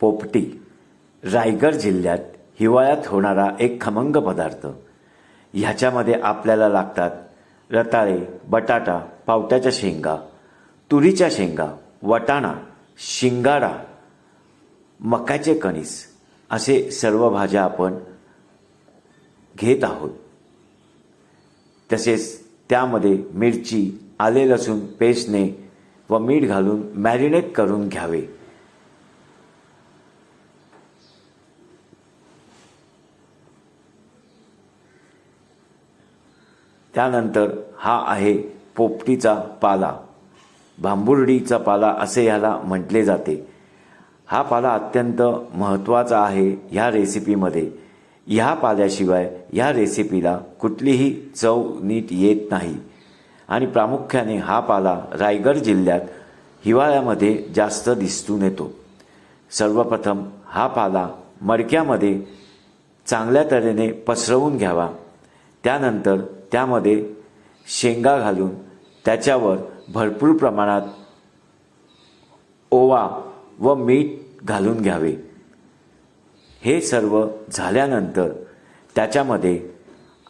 पोपटी रायगड जिल्ह्यात हिवाळ्यात होणारा एक खमंग पदार्थ. ह्याच्यामध्ये आपल्याला लागतात रताळे बटाटा पावट्याच्या शेंगा तुरीच्या शेंगा वटाणा शिंगाडा मकाचे कणीस असे सर्व भाज्या आपण घेत आहोत. तसेच त्यामध्ये मिरची आले लसूण पेस्टने व मीठ घालून मॅरिनेट करून घ्यावे. त्यानंतर हा आहे पोपटीचा पाला. भांबुर्डीचा पाला असे ह्याला म्हटले जाते. हा पाला अत्यंत महत्त्वाचा आहे ह्या रेसिपीमध्ये. ह्या पाल्याशिवाय ह्या रेसिपीला कुठलीही चव नीट येत नाही. आणि प्रामुख्याने हा पाला रायगड जिल्ह्यात हिवाळ्यामध्ये जास्त दिसून येतो. सर्वप्रथम हा पाला मडक्यामध्ये चांगल्या तऱ्हेने पसरवून घ्यावा. त्यानंतर त्यामध्ये शेंगा घालून त्याच्यावर भरपूर प्रमाणात ओवा व मीठ घालून घ्यावे. हे सर्व झाल्यानंतर त्याच्यामध्ये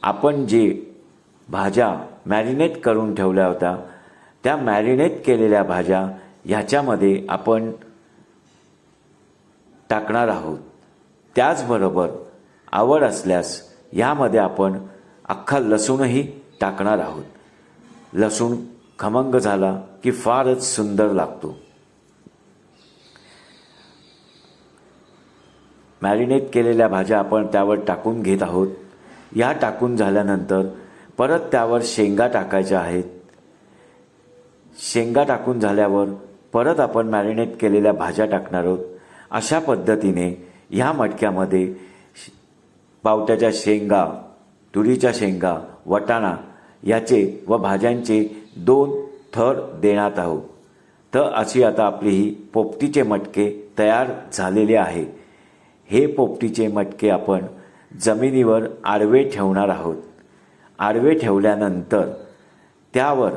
आपण जे भाज्या मॅरिनेट करून ठेवल्या होत्या त्या मॅरिनेट केलेल्या भाज्या ह्याच्यामध्ये आपण टाकणार आहोत. त्याचबरोबर आवड असल्यास यामध्ये आपण अख्खा लसूणही टाकणार आहोत. लसूण खमंग झाला की फारच सुंदर लागतो. मॅरिनेट केलेल्या भाज्या आपण त्यावर टाकून घेत आहोत. या टाकून झाल्यानंतर परत त्यावर शेंगा टाकायच्या आहेत. शेंगा टाकून झाल्यावर परत आपण मॅरिनेट केलेल्या भाज्या टाकणार आहोत. अशा पद्धतीने ह्या मटक्यामध्ये पावट्याच्या शेंगा तुरीच्या शेंगा वटाणा याचे व भाज्यांचे दोन थर देण्यात आहोत तर अशी आता आपली ही पोपटीचे मटके तयार झालेले आहे. हे पोपटीचे मटके आपण जमिनीवर आडवे ठेवणार आहोत. आडवे ठेवल्यानंतर त्यावर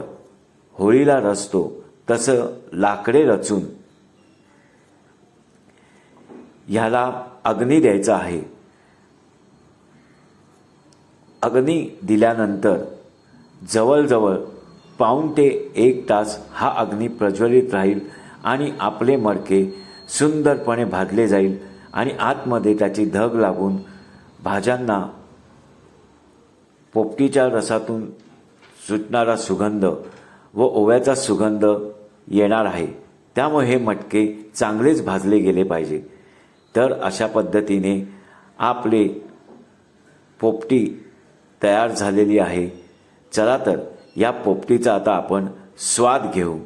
होळीला रचतो तसं लाकडे रचून. ह्याला अग्नी द्यायचा आहे. अग्नी दिल्यानंतर जवळजवळ पाऊण ते एक तास हा अग्नी प्रज्वलित राहील आणि आपले मडके सुंदरपणे भाजले जाईल आणि आतमध्ये त्याची धग लागून भाज्यांना पोपटीच्या रसातून सुटणारा सुगंध व ओव्याचा सुगंध येणार आहे. त्यामुळे हे मटके चांगलेच भाजले गेले पाहिजे. तर अशा पद्धतीने आपले पोपटी तयार झालेली आहे. चला तर या पोपटीचा आता आपण स्वाद घेऊ.